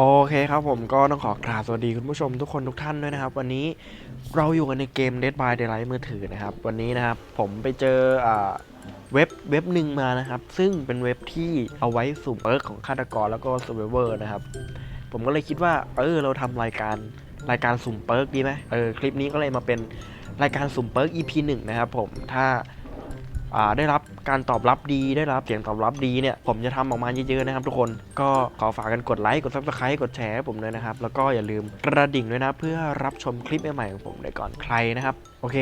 โอเคครับผมก็ต้องขอกราบสวัสดีคุณผู้ชมทุกคนทุกท่านด้วยนะครับ วันนี้เราอยู่กันในเกม Dead by Daylight มือถือนะครับ วันนี้นะครับผมไปเจออ่าเว็บเว็บหนึ่งมานะครับ ซึ่งเป็นเว็บที่เอาไว้สุ่มเปิร์กของฆาตกรแล้วก็ Survivor นะครับ ผมก็เลยคิดว่า เออเราทำรายการรายการสุ่มเปิร์กดีไหมเออคลิปนี้ก็เลยมาเป็นรายการสุ่มเปิร์ก EP หนึ่งนะครับผมถ้า ได้รับการตอบรับดีได้รับเสียงตอบรับดีเนี่ยผมจะทำออกมาเยอะๆนะครับทุกคนก็ขอฝากกันกดไลค์กด subscribe กดแชร์ให้ผมด้วยนะครับ แล้วก็อย่าลืมกระดิ่งด้วยนะ เพื่อรับชมคลิปใหม่ๆของผมได้ก่อนใครนะครับ โอเค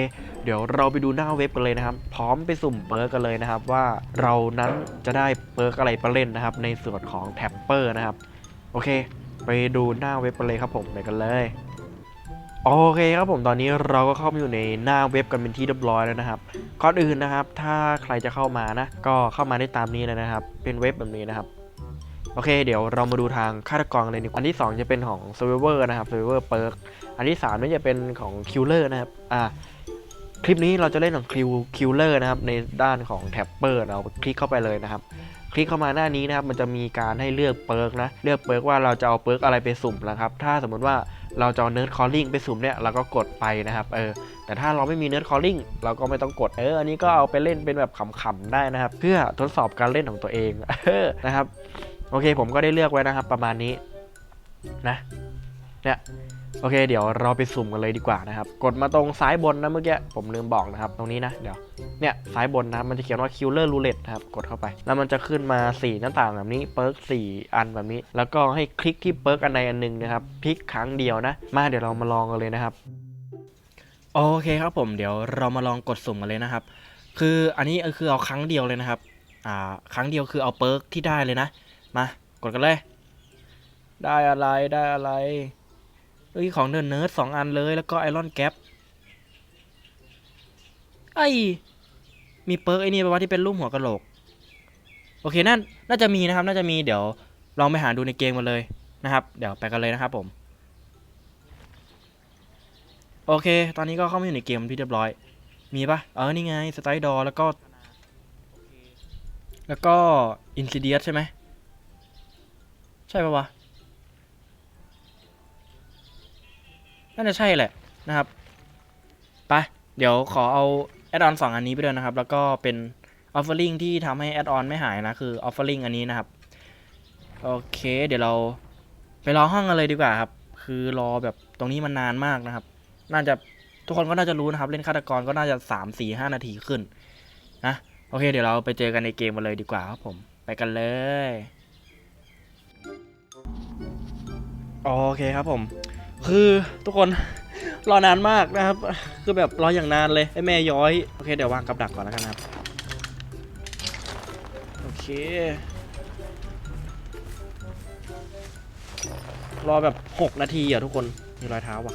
เดี๋ยวเราไปดูหน้าเว็บกันเลยนะครับ พร้อมไปสุ่มเปิร์กกันเลยนะครับ ว่าเรานั้นจะได้เปิร์กอะไรไปเล่นนะครับ ในส่วนของแท็ปเปอร์นะครับโอเค ไปดูหน้าเว็บกันเลยครับผมไปกันเลย โอเคครับผมตอนนี้เราก็เข้ามาอยู่ในหน้าเว็บกันเป็นที่เรียบร้อยแล้วนะครับก่อนอื่นนะครับ ถ้าใครจะเข้ามานะ ก็เข้ามาได้ตามนี้เลยนะครับ เป็นเว็บแบบนี้นะครับโอเค เดี๋ยวเรามาดูทางฆาตกรเลยดีกว่อันที่ 2 จะเป็นของ Survivor นะครับ Survivor Perk อันที่3นี่จะเป็นของ Killer นะครับอ่าคลิปนี้เราจะเล่นของ Kill Killer นะครับในด้านของ Tapper เราคลิกเข้าไปเลยนะครับ คลิกเข้ามาหน้านี้นะครับมันจะมีการให้เลือกเปิร์กนะเลือกเปิร์กว่าเราจะเอาเปิร์กอะไรไปสุ่มนะครับถ้าสมมติว่า เราจะเนิร์ดคอลลิ่งไปสุ่มเนี่ยเราก็กดไปนะครับเออแต่ถ้าเราไม่มีเนิร์ดคอลลิ่งเราก็ไม่ต้องกดเอออันนี้ก็เอาไปเล่นเป็นแบบขำๆได้นะครับ เพื่อทดสอบการเล่นของตัวเองเออนะครับ โอเคผมก็ได้เลือกไว้นะครับ ประมาณนี้นะเนี่ย โอเค เดี๋ยวเราไปสุ่มกันเลยดีกว่านะครับ กดมาตรงซ้ายบนนะเมื่อกี้ผมลืมบอกนะครับ ตรงนี้นะเดี๋ยวเนี่ยซ้ายบนนะครับมันจะเขียนว่า Killer Roulette นะครับกดเข้าไป แล้วมันจะขึ้นมา 4 หน้าต่างแบบนี้เปิร์ก4อันแบบนี้ แล้วก็ให้คลิกที่เปิร์กอันใดอันหนึ่งนะครับคลิกครั้งเดียวนะ มาเดี๋ยวเรามาลองกันเลยนะครับโอเคครับผมเดี๋ยวเรามาลองกดสุ่มกันเลยนะครับ คืออันนี้คือเอาครั้งเดียวเลยนะครับอ่าครั้งเดียวคือเอาเปิร์กที่ได้เลยนะ มากดกันเลย ได้อะไรได้อะไร เอ้ยของเดินเนิร์ดสองอันเลยแล้วก็ไอรอนแก๊ปไอมีเปิร์กไอ้นี่แปลว่าที่เป็นรูปหัวกะโหลก โอเคนั่นน่าจะมีนะครับ น่าจะมีเดี๋ยวลองไปหาดูในเกมกันเลยนะครับ เดี๋ยวไปกันเลยนะครับผม โอเค ตอนนี้ก็เข้ามาอยู่ในเกมที่เรียบร้อย มีปะเออนี่ไงสไตล์ดอแล้วก็ แล้วก็อินซิเดียสใช่ไหมใช่ปะวะ น่าจะใช่แหละนะครับไปเดี๋ยวขอเอาแอดออนสองอันนี้ไปด้วยนะครับ แล้วก็เป็นออฟเฟอร์ลิงที่ทำให้แอดออนไม่หายนะ คือออฟเฟอร์ลิงอันนี้นะครับโอเค เดี๋ยวเราไปรอห้องกันเลยดีกว่าครับ คือรอแบบตรงนี้มันนานมากนะครับ น่าจะทุกคนก็น่าจะรู้นะครับ เล่นฆาตกรก็น่าจะสามสี่ห้านาทีขึ้นนะโอเค เดี๋ยวเราไปเจอกันในเกมกันเลยดีกว่าครับผมไปกันเลย โอเคครับผม คือทุกคนรอนานมากนะครับ คือแบบรออย่างนานเลยไอ้แม่ย้อย โอเค เดี๋ยววางกับดักก่อนแล้วกันครับ โอเค รอแบบ 6 นาทีอะทุกคน มีรอยเท้าว่ะ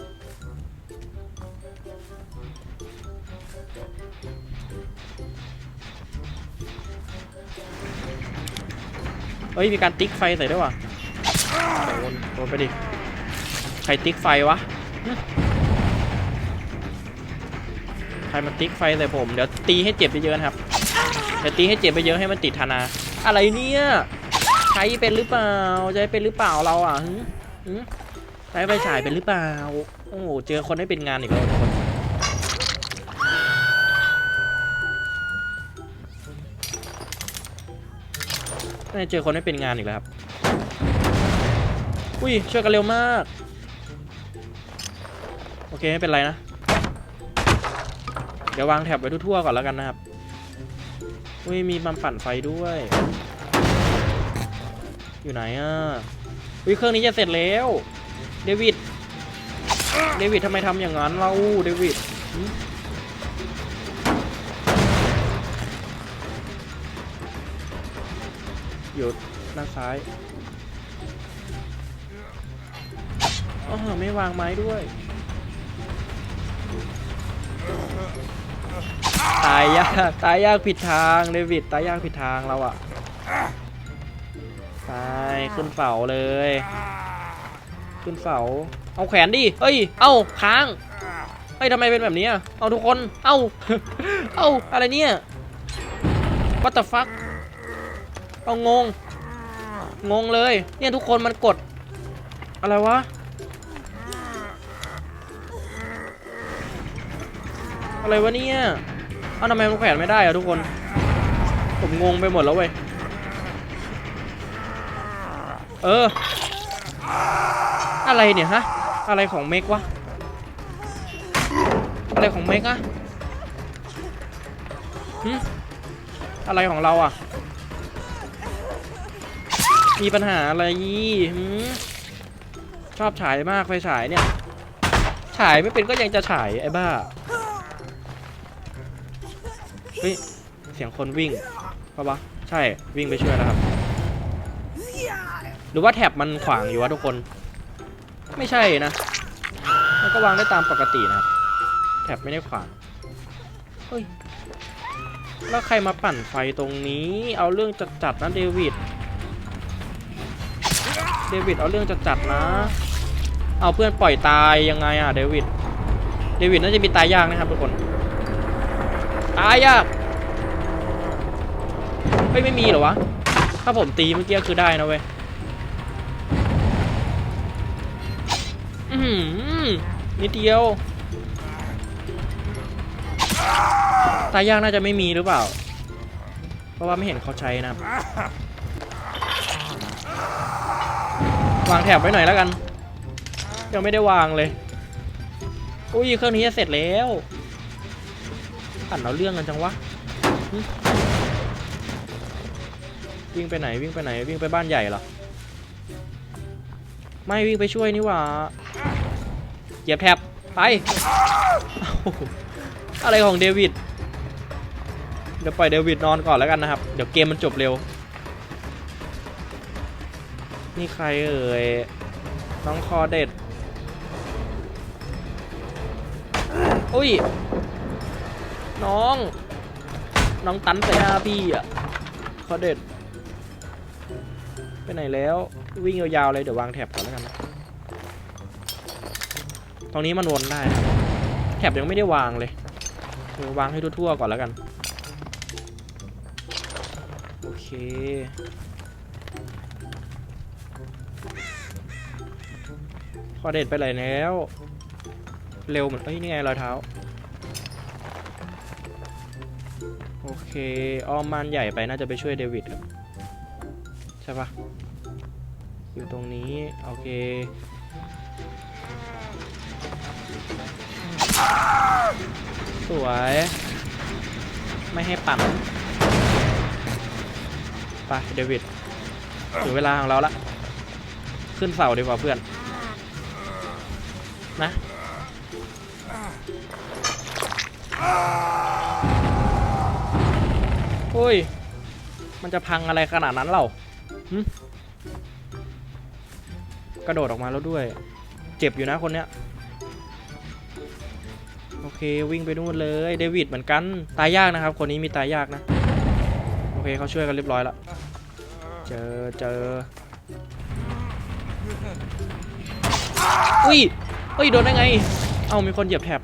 เฮ้ย มีการติ๊กไฟใส่ด้วยว่ะโดนโดนไปดิ รติ๊กไฟวะ ใครมาติ๊กไฟใส่ผม เดี๋ยวตีให้เจ็บเยอะๆนะครับ เดี๋ยวตีให้เจ็บไปเยอะให้มันติดธนา อะไรเนี่ย ใช้เป็นหรือเปล่า ใช้เป็นหรือเปล่าเราอะใช้ไฟฉายเป็นหรือเปล่า โอ้โหเจอคนให้เป็นงานอีกแล้วทุกคนน่าเจอคนให้เป็นงานอีกแล้วครับ อุ้ยช่วยกันเร็วมาก โอเค ไม่เป็นไรนะ เดี๋ยววางแถบไว้ทั่วๆก่อนแล้วกันนะครับอุ้ยมีบัมปั่นไฟด้วย อยู่ไหนอะอุ้ยเครื่องนี้จะเสร็จแล้ว เดวิด เดวิดทำไมทำอย่างนั้นเราเดวิดหึอยู่ด้านซ้ายอ๋อไม่วางไม้ด้วย ตายยากตายยากผิดทางเดวิดตายยากผิดทางเราอะตายขึ้นเสาเลย ขึ้นเสาเอาแขนดิเอ้ย เอ้าค้างเฮ้ยทำไมเป็นแบบนี้อะเอาทุกคน เอ้า เอ้าอะไรเนี่ย what the fuck เอางง งงเลย เนี่ยทุกคนมันกด อะไรวะ อะไรวะเนี่ยเอ้าทำไมมันแขวนไม่ได้อะทุกคน ผมงงไปหมดแล้วเว้ย เออ อะไรเนี่ยฮะ อะไรของเมกวะ อะไรของเมกอะหึอะไรของเราอะมีปัญหาอะไรยี่ชอบฉายมากไฟฉายเนี่ย ฉายไม่เป็นก็ยังจะฉายไอ้บ้า เฮ้ย เสียงคนวิ่งปะวะใช่วิ่งไปช่วยแล้วครับ หรือว่าแท็บมันขวางอยู่วะทุกคน ไม่ใช่นะ มันก็วางได้ตามปกตินะครับ แท็บไม่ได้ขวาง เฮ้ย แล้วใครมาปั่นไฟตรงนี้ เอาเรื่องจัดจัดนะเดวิด เดวิดเอาเรื่องจัดจัดนะ เอาเพื่อนปล่อยตายยังไงอะเดวิด เดวิดน่าจะมีตายยากนะครับทุกคน ตายยากเฮ้ยไม่มีเหรอวะ ถ้าผมตีเมื่อกี้คือได้นะเว้ยนิดเดียว ตายยากน่าจะไม่มีหรือเปล่า เพราะว่าไม่เห็นเขาใช้นะ วางแถบไว้หน่อยแล้วกัน ยังไม่ได้วางเลย อุ้ยเครื่องนี้จะเสร็จแล้ว ปั่นเอาเรื่องกันจังวะวิ่งไปไหนวิ่งไปไหนวิ่งไปบ้านใหญ่เหรอไม่วิ่งไปช่วยนี่หว่าเหยียบแทบไปโอ้โหอะไรของเดวิดเดี๋ยวปล่อยเดวิดนอนก่อนแล้วกันนะครับ เดี๋ยวเกมมันจบเร็ว นี่ใครเอ่ยน้องคอเด็ดอุ้ย น้อง น้องตันไปหน้าพี่อะคอเด็ด ไปไหนแล้ว วิ่งยาวๆเลยเดี๋ยววางแถบก่อนแล้วกันนะตรงนี้มันวนได้นะแถบยังไม่ได้วางเลยเดี๋ยววางให้ทั่วๆก่อนแล้วกัน โอเคพอเด็ดไปเลยแล้ว เร็วเหมือนเอ้ยนี่ไงรอยเท้า อเคออมมันใหญ่ไปน่าจะไปช่วยเดวิดครับใช่ปะอยู่ตรงนี้ โอเค สวย ไม่ให้ปั่นไปเดวิดถึงเวลาของเราละขึ้นเสาดีกว่าเพื่อน นะ โอ้ย มันจะพังอะไรขนาดนั้นเล่ากระโดดออกมาแล้วด้วย เจ็บอยู่นะคนเนี้ย โอเควิ่งไปนู่นเลย เดวิดเหมือนกัน ตายยากนะครับ คนนี้มีตายยากนะ โอเคเขาช่วยกันเรียบร้อยแล้วเจอเจออุ้ยเฮ้ยโดนได้ไง เอ้ามีคนเหยียบแถบ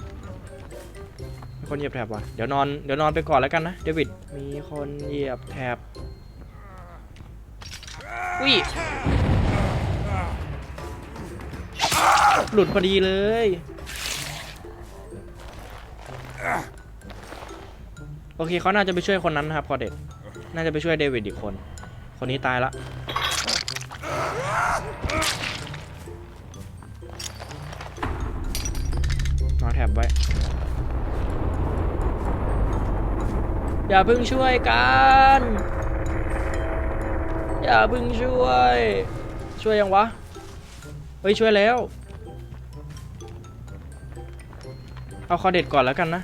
คนเหยียบแถบว่ะ เดี๋ยวนอนเดี๋ยวนอนไปก่อนแล้วกันนะเดวิด มีคนเหยียบแถบ อุ้ย หลุดพอดีเลย โอเคเขาน่าจะไปช่วยคนนั้นนะครับคอเด็ดน่าจะไปช่วยเดวิดอีกคน คนนี้ตายละนอนแถบไว้ อย่าพิ่งช่วยกัน อย่าพิ่งช่วย ช่วยยังวะ เฮ้ยช่วยแล้ว เอาคอเด็ดก่อนแล้วกันนะ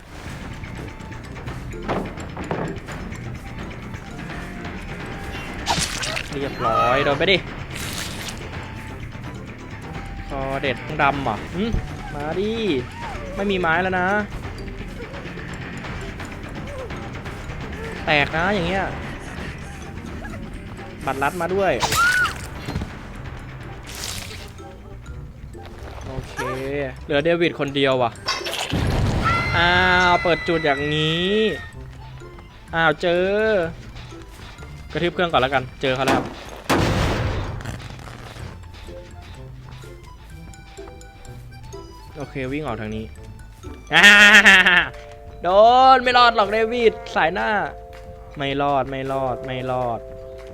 เรียบร้อยโดนไปดิ คอเด็ดต้องดำอะมาดิ ไม่มีไม้แล้วนะ แตกนะอย่างเงี้ย บัตรลัดมาด้วย โอเค เหลือเดวิดคนเดียวว่ะ อ้าว เปิดจุดอย่างนี้ อ้าว เจอ กระทืบเครื่องก่อนแล้วกัน เจอเขาแล้วโอเค วิ่งออกทางนี้ โดน ไม่รอดหรอกเดวิดสายหน้า ไม่รอดไม่รอดไม่รอด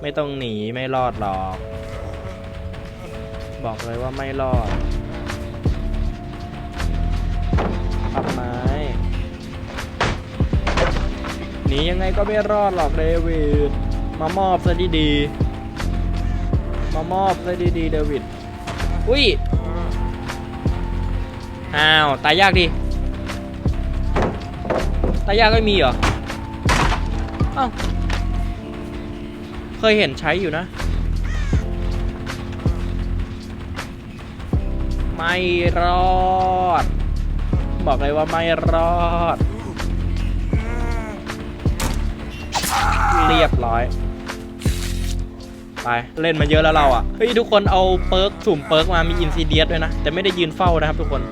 ไม่ต้องหนีไม่รอดหรอก บอกเลยว่าไม่รอดปับไม้หนียังไงก็ไม่รอดหรอกเดวิดมามอบซะดีๆมามอบซะดีๆเดวิดอุ้ยอ้าวตายยากดิตายยากก็มีเหรอ อ้าเคยเห็นใช้อยู่นะ ไม่รอด บอกเลยว่าไม่รอด เรียบร้อย ไป เล่นมาเยอะแล้วเราอะ เฮ้ย ทุกคนเอาเปิร์กสุ่มเปิร์กมามีอินซิเดียสด้วยนะ แต่ไม่ได้ยืนเฝ้านะครับทุกคน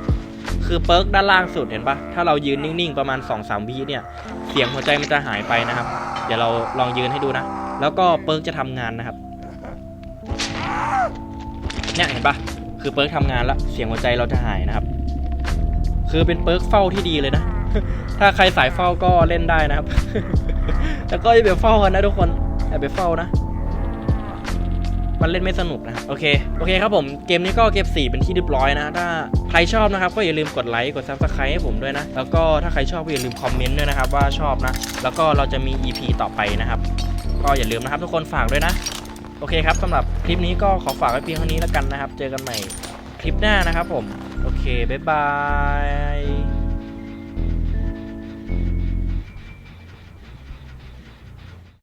คือเปิร์กด้านล่างสุดเห็นปะถ้าเรายืนนิ่งๆประมาณ2-3วิเนี่ย เสียงหัวใจมันจะหายไปนะครับ เดี๋ยวเราลองยืนให้ดูนะ แล้วก็เปิร์กจะทำงานนะครับ เนี่ยเห็นปะคือเปิร์กทำงานแล้วเสียงหัวใจเราจะหายนะครับ คือเป็นเปิร์กเฝ้าที่ดีเลยนะ ถ้าใครสายเฝ้าก็เล่นได้นะครับ แต่ก็อย่าไปเฝ้ากันนะทุกคนอย่าไปเฝ้านะ มันเล่นไม่สนุกนะโอเคโอเคครับผมเกมนี้ก็เก็บ4เป็นที่เรียบร้อยนะ ถ้าใครชอบนะครับก็อย่าลืมกดไลค์กด subscribe ให้ผมด้วยนะ แล้วก็ถ้าใครชอบก็อย่าลืมคอมเมนต์ด้วยนะครับว่าชอบนะ แล้วก็เราจะมี EP ต่อไปนะครับก็อย่าลืมนะครับทุกคนฝากด้วยนะ โอเคครับสำหรับคลิปนี้ก็ขอฝากไว้เพียงเท่านี้แล้วกันนะครับ เจอกันใหม่คลิปหน้านะครับผม โอเค บ๊ายบาย